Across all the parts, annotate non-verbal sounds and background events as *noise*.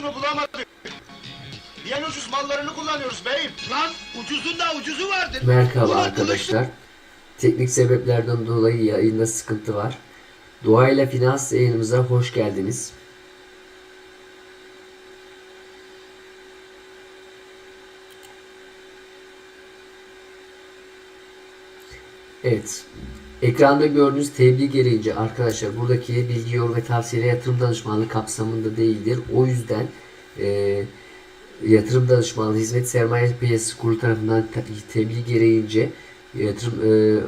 ucuzunu bulamadık. En ucuz mallarını kullanıyoruz beyim. Lan ucuzun da ucuzu vardır. Merhaba arkadaşlar. Teknik sebeplerden dolayı yayında sıkıntı var. Doğayla Finans yayınımıza hoş geldiniz. Evet. Ekranda gördüğünüz tebliğ gereğince arkadaşlar buradaki bilgi yorum ve tavsiye yatırım danışmanlığı kapsamında değildir. O yüzden e, yatırım danışmanlığı hizmet sermaye piyasası kurulu tarafından te- tebliğ gereğince yatırım e,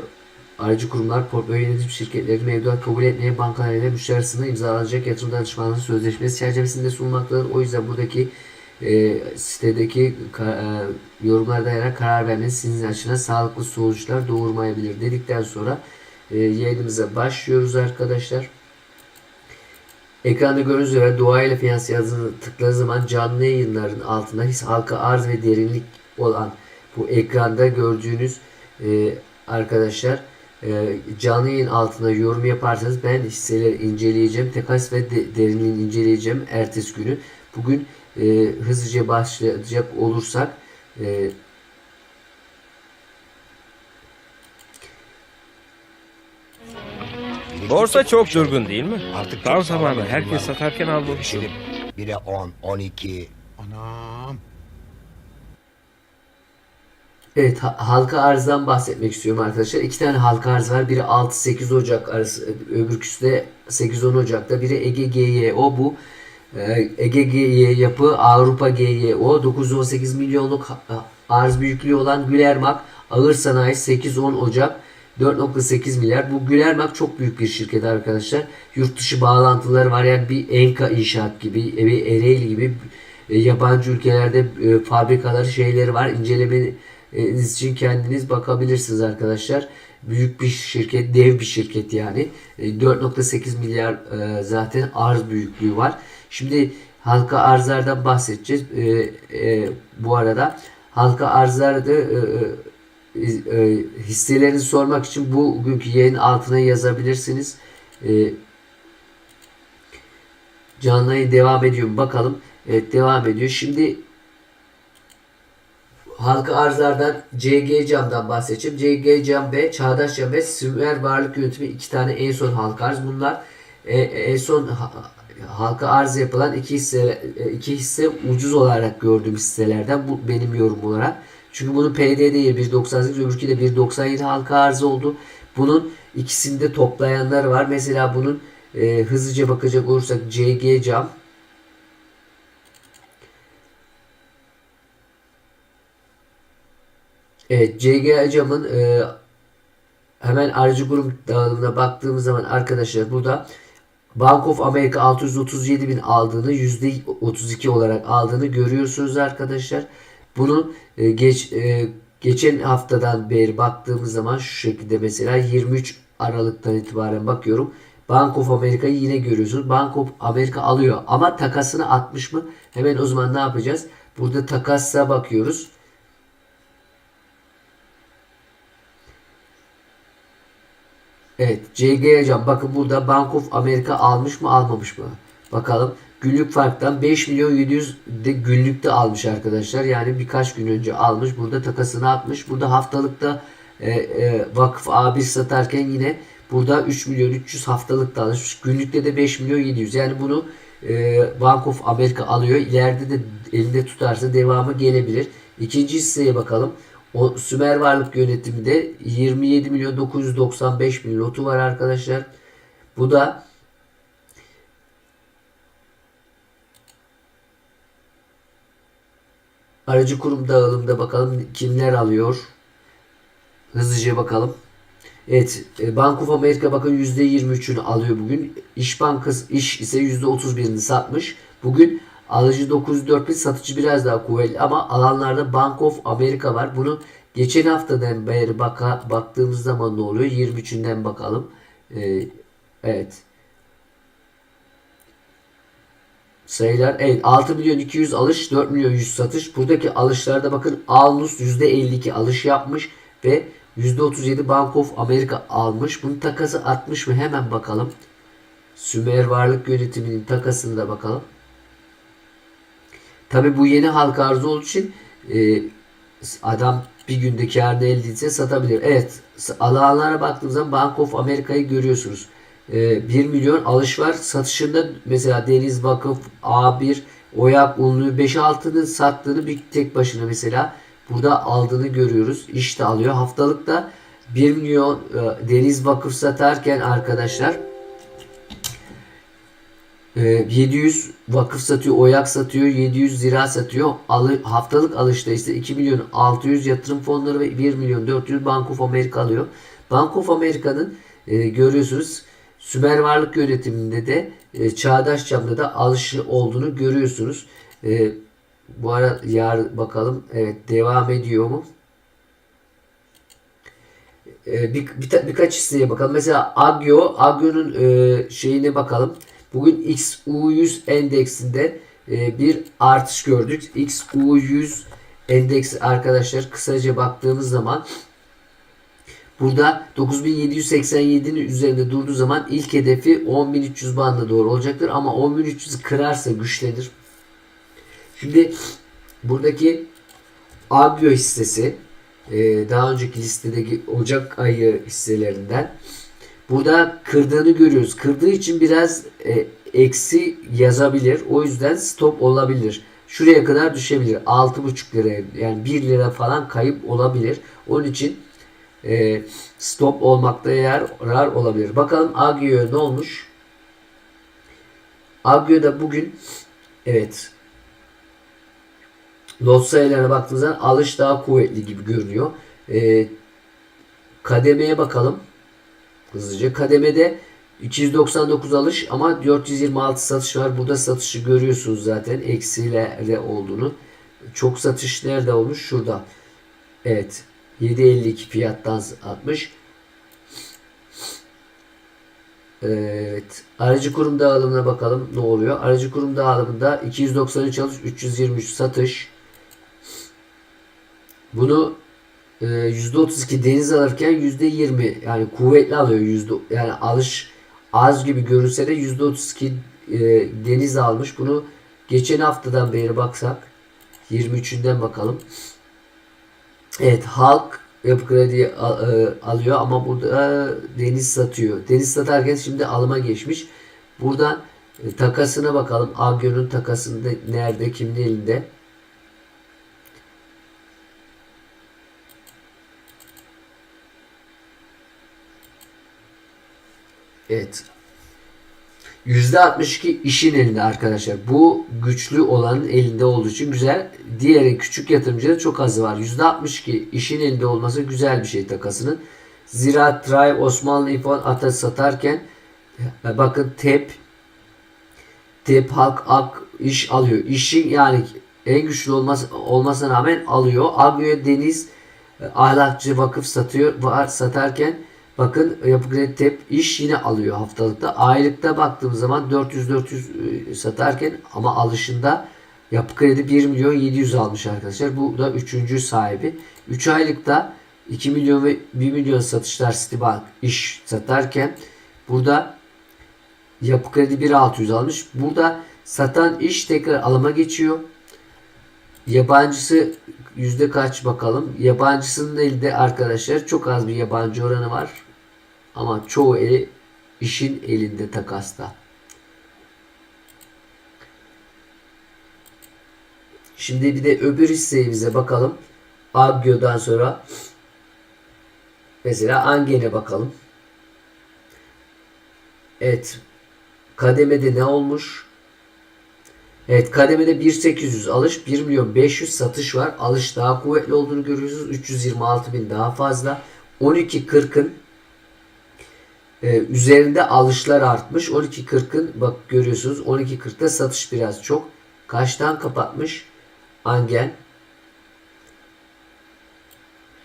aracı kurumlar portföy yönetim şirketleri mevduat kabul etmeye bankalarıyla müşteri arasında imzalanacak yatırım danışmanlığı sözleşmesi çerçevesinde sunulmaktadır. O yüzden buradaki e, sitedeki ka- e, yorumlara dayanarak karar vermeniz sizin açına sağlıklı sonuçlar doğurmayabilir dedikten sonra e, yayınımıza başlıyoruz arkadaşlar. Ekranda gördüğünüz üzere doğayla finans yazısını tıkladığı zaman canlı yayınların altında his halka arz ve derinlik olan bu ekranda gördüğünüz e, arkadaşlar e, canlı yayın altına yorum yaparsanız ben hisseleri inceleyeceğim. Tekas ve de, derinliğini inceleyeceğim ertesi günü. Bugün e, hızlıca başlayacak olursak e, Borsa çok durgun değil mi? Artık Tam çok zamanı sağlam herkes yatırımlar satarken almalısın. Pişirip bire 10, 12. Anam. Evet ha- halka arzdan bahsetmek istiyorum arkadaşlar. İki tane halka arz var. Biri 6-8 Ocak arası, öbürküsü de 8-10 Ocak'ta. Biri Ege GYO bu. Ee, Ege GY yapı Avrupa GYO 918 milyonluk ha- arz büyüklüğü olan Gülermak Ağır Sanayi 8-10 Ocak 4.8 milyar. Bu Gülermak çok büyük bir şirket arkadaşlar. Yurt dışı bağlantıları var. Yani bir Enka inşaat gibi, bir Ereğli gibi e, yabancı ülkelerde e, fabrikaları şeyleri var. İncelemeniz için kendiniz bakabilirsiniz arkadaşlar. Büyük bir şirket, dev bir şirket yani. E, 4.8 milyar e, zaten arz büyüklüğü var. Şimdi halka arzlardan bahsedeceğiz. E, e, bu arada halka arzlarda e, e, e, hisselerinizi sormak için bugünkü yayın altına yazabilirsiniz. E, Canlı yayın devam ediyor mu? Bakalım. Evet devam ediyor. Şimdi halka arzlardan CG Cam'dan bahsedeceğim. CG Cam ve Çağdaş Cam ve Sümer Varlık Yönetimi iki tane en son halka arz. Bunlar e, en son ha- halka arz yapılan iki hisse e, iki hisse ucuz olarak gördüğüm hisselerden bu benim yorum olarak. Çünkü bunun PD'de 1.98 öbürkü de 1.97 halka arz oldu. Bunun ikisini de toplayanlar var. Mesela bunun e, hızlıca bakacak olursak CG Cam Evet, CG Cam'ın e, hemen aracı grup dağılımına baktığımız zaman arkadaşlar burada Bank of America 637 bin aldığını %32 olarak aldığını görüyorsunuz arkadaşlar. Bunu e, geç e, geçen haftadan beri baktığımız zaman şu şekilde mesela 23 Aralık'tan itibaren bakıyorum. Bank of America'yı yine görüyorsunuz. Bank of America alıyor ama takasını atmış mı? Hemen o zaman ne yapacağız? Burada takasa bakıyoruz. Evet CG hocam bakın burada Bank of America almış mı almamış mı? Bakalım. Günlük farktan 5 milyon 700 de günlükte almış arkadaşlar. Yani birkaç gün önce almış. Burada takasını atmış. Burada haftalıkta e, e, vakıf A1 satarken yine burada 3 milyon 300 haftalıkta almış. Günlükte de 5 milyon 700. Yani bunu e, Bank of America alıyor. İleride de elinde tutarsa devamı gelebilir. İkinci hisseye bakalım. O Sümer Varlık Yönetimi'de 27 milyon 995 bin lotu var arkadaşlar. Bu da aracı kurum dağılımda bakalım kimler alıyor. Hızlıca bakalım. Evet, e, Bank of America bakın %23'ünü alıyor bugün. İş Bankası iş ise %31'ini satmış. Bugün alıcı 904 bin, satıcı biraz daha kuvvetli ama alanlarda Bank of America var. Bunu geçen haftadan beri baka, baktığımız zaman ne oluyor? 23'ünden bakalım. Ee, evet. Sayılar evet 6 milyon 200 alış 4 milyon 100 satış. Buradaki alışlarda bakın Alnus %52 alış yapmış ve %37 Bank of America almış. Bunun takası 60 mı? Hemen bakalım. Sümer Varlık Yönetimi'nin takasını da bakalım. Tabi bu yeni halka arzı olduğu için e, adam bir günde karını elde etse satabilir. Evet alanlara baktığımız zaman Bank of America'yı görüyorsunuz. E, 1 milyon alış var. Satışında mesela Deniz Vakıf, A1, Oyak Unlu 5-6'nın sattığını bir tek başına mesela burada aldığını görüyoruz. İşte alıyor. Haftalıkta 1 milyon e, Deniz Vakıf satarken arkadaşlar e, 700 vakıf satıyor, oyak satıyor, 700 zira satıyor. Alı, haftalık alışta ise 2 milyon 600 yatırım fonları ve 1 milyon 400 Bank of America alıyor. Bank of America'nın e, görüyorsunuz Sümer Varlık Yönetimi'nde de e, Çağdaş Cam'da da alışı olduğunu görüyorsunuz. E, bu ara yar bakalım. Evet devam ediyor mu? E, bir, bir, birkaç hisseye bakalım. Mesela Agio, Agio'nun e, şeyine bakalım. Bugün XU100 endeksinde e, bir artış gördük. XU100 endeksi arkadaşlar kısaca baktığımız zaman burada 9787'nin üzerinde durduğu zaman ilk hedefi 10300 bandına doğru olacaktır. Ama 10300'ü kırarsa güçlenir. Şimdi buradaki Agio hissesi e, daha önceki listedeki Ocak ayı hisselerinden burada kırdığını görüyoruz. Kırdığı için biraz e, eksi yazabilir. O yüzden stop olabilir. Şuraya kadar düşebilir. 6,5 liraya yani 1 lira falan kayıp olabilir. Onun için e, stop olmakta yer olabilir. Bakalım Agio'ya ne olmuş? Agio'da bugün evet lot sayılarına baktığımızda alış daha kuvvetli gibi görünüyor. E, kademeye bakalım. Hızlıca. Kademede 299 alış ama 426 satış var. Burada satışı görüyorsunuz zaten. Eksiyle olduğunu. Çok satış nerede olmuş? Şurada. Evet. 7.52 fiyattan atmış. Evet. Aracı kurum dağılımına bakalım ne oluyor. Aracı kurum dağılımında 293 alış, 323 satış. Bunu e, %32 deniz alırken %20 yani kuvvetli alıyor yüzde yani alış az gibi görünse de %32 e, deniz almış. Bunu geçen haftadan beri baksak 23'ünden bakalım. Evet halk yapı kredi e, alıyor ama burada deniz satıyor. Deniz satarken şimdi alıma geçmiş. Buradan e, takasına bakalım. Agio'nun takasında nerede, kimin elinde? Evet. %62 işin elinde arkadaşlar. Bu güçlü olanın elinde olduğu için güzel. Diğeri küçük yatırımcıda çok azı var. %62 işin elinde olması güzel bir şey takasının. Ziraat, Drive, Osmanlı İfon Ata satarken e, bakın TEP TEP Halk Ak iş alıyor. İşin yani en güçlü olması, olmasına rağmen alıyor. Agio Deniz e, Ahlakçı Vakıf satıyor var satarken Bakın Yapı Kredi Tep iş yine alıyor haftalıkta. Aylıkta baktığımız zaman 400-400 e, satarken ama alışında Yapı Kredi 1 milyon 700 almış arkadaşlar. Bu da 3. sahibi. 3 aylıkta 2 milyon ve 1 milyon satışlar Citibank iş satarken burada Yapı Kredi 1.600 almış. Burada satan iş tekrar alıma geçiyor. Yabancısı yüzde kaç bakalım. Yabancısının elinde arkadaşlar çok az bir yabancı oranı var. Ama çoğu eli işin elinde takasta. Şimdi bir de öbür hissemize bakalım. Agio'dan sonra mesela Angen'e bakalım. Evet. Kademede ne olmuş? Evet kademede 1800 alış 1 milyon 500 satış var. Alış daha kuvvetli olduğunu görüyorsunuz. 326 bin daha fazla. 12.40'ın e, üzerinde alışlar artmış. 12.40'ın bak görüyorsunuz 12.40'da satış biraz çok. Kaçtan kapatmış? Angen.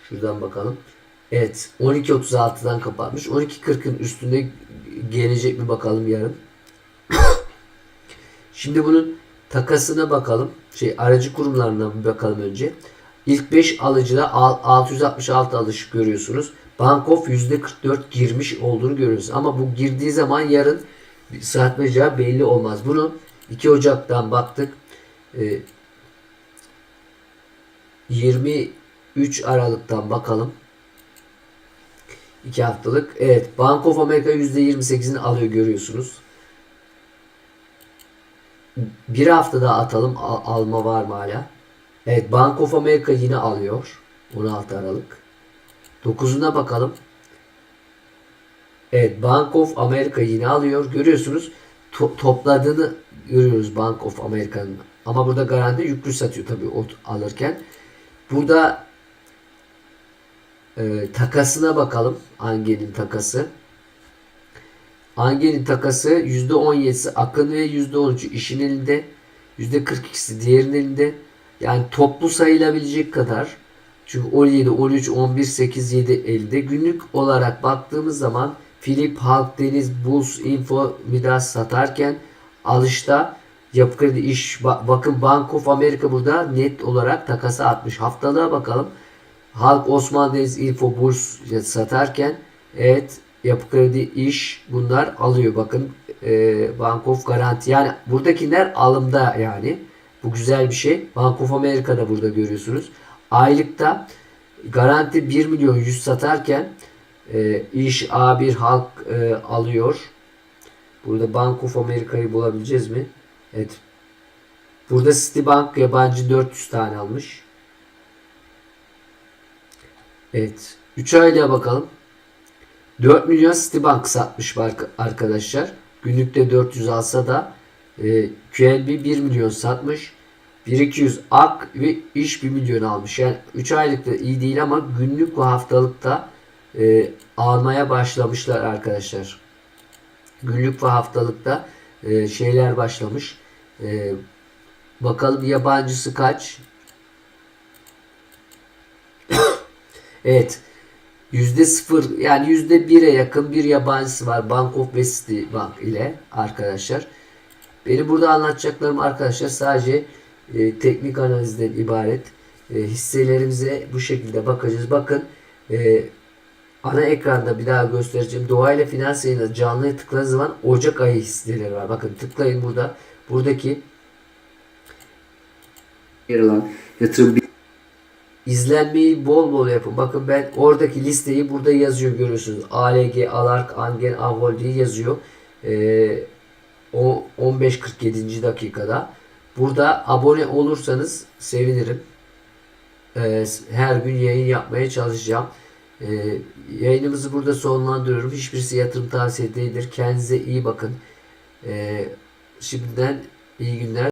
Şuradan bakalım. Evet 12.36'dan kapatmış. 12.40'ın üstünde gelecek mi bakalım yarın. *coughs* Şimdi bunun takasına bakalım. Şey aracı kurumlarına bir bakalım önce. İlk 5 alıcıda al- 666 alış görüyorsunuz. Bankof %44 girmiş olduğunu görüyoruz. Ama bu girdiği zaman yarın satmayacağı belli olmaz. Bunu 2 Ocak'tan baktık. Ee, 23 Aralık'tan bakalım. 2 haftalık. Evet. Bank of America %28'ini alıyor görüyorsunuz. Bir hafta daha atalım. Al- alma var mı hala? Evet. Bank of America yine alıyor. 16 Aralık. 9'una bakalım. Evet. Bank of America yine alıyor. Görüyorsunuz. To- topladığını görüyoruz Bank of America'nın. Ama burada garanti yüklü satıyor tabii o alırken. Burada e, takasına bakalım. Angel'in takası. Angel'in takası %17'si Akın ve %13'ü işin elinde. %42'si diğerinin elinde. Yani toplu sayılabilecek kadar. Çünkü 17, 13, 11, 8, 7 elde. Günlük olarak baktığımız zaman Philip, Halk, Deniz, Bulls, Info, Midas satarken alışta Yapı Kredi iş ba- bakın Bank of America burada net olarak takası atmış. Haftalığa bakalım. Halk Osman Deniz Info Burs satarken evet Yapı Kredi iş bunlar alıyor. Bakın e, Bank of Garanti yani buradakiler alımda yani. Bu güzel bir şey. Bank of America'da burada görüyorsunuz. Aylıkta garanti 1 milyon 100 satarken e, iş A1 halk e, alıyor. Burada Bank of America'yı bulabileceğiz mi? Evet. Burada Citibank yabancı 400 tane almış. Evet. 3 aylığa bakalım. 4 milyon Citibank satmış ark- arkadaşlar. Günlükte 400 alsa da e, QNB 1 milyon satmış. 1200 AK ve iş 1 milyon almış. Yani 3 aylıkta iyi değil ama günlük ve haftalıkta e, almaya başlamışlar arkadaşlar. Günlük ve haftalıkta e, şeyler başlamış. E, bakalım yabancısı kaç? *coughs* evet. Yüzde sıfır yani yüzde bire yakın bir yabancısı var Bank of West Bank ile arkadaşlar. Benim burada anlatacaklarım arkadaşlar sadece e, teknik analizden ibaret. E, hisselerimize bu şekilde bakacağız. Bakın e, ana ekranda bir daha göstereceğim. Doğayla finans yayını canlıya tıkladığınız zaman Ocak ayı hisseleri var. Bakın tıklayın burada. Buradaki yer alan yatırım İzlenmeyi bol bol yapın. Bakın ben oradaki listeyi burada yazıyor görüyorsunuz. ALG, Alark, Angen, Avol diye yazıyor. Ee, o 15-47. dakikada. Burada abone olursanız sevinirim. Ee, her gün yayın yapmaya çalışacağım. Ee, yayınımızı burada sonlandırıyorum. Hiçbirisi yatırım tavsiye değildir. Kendinize iyi bakın. Ee, şimdiden iyi günler.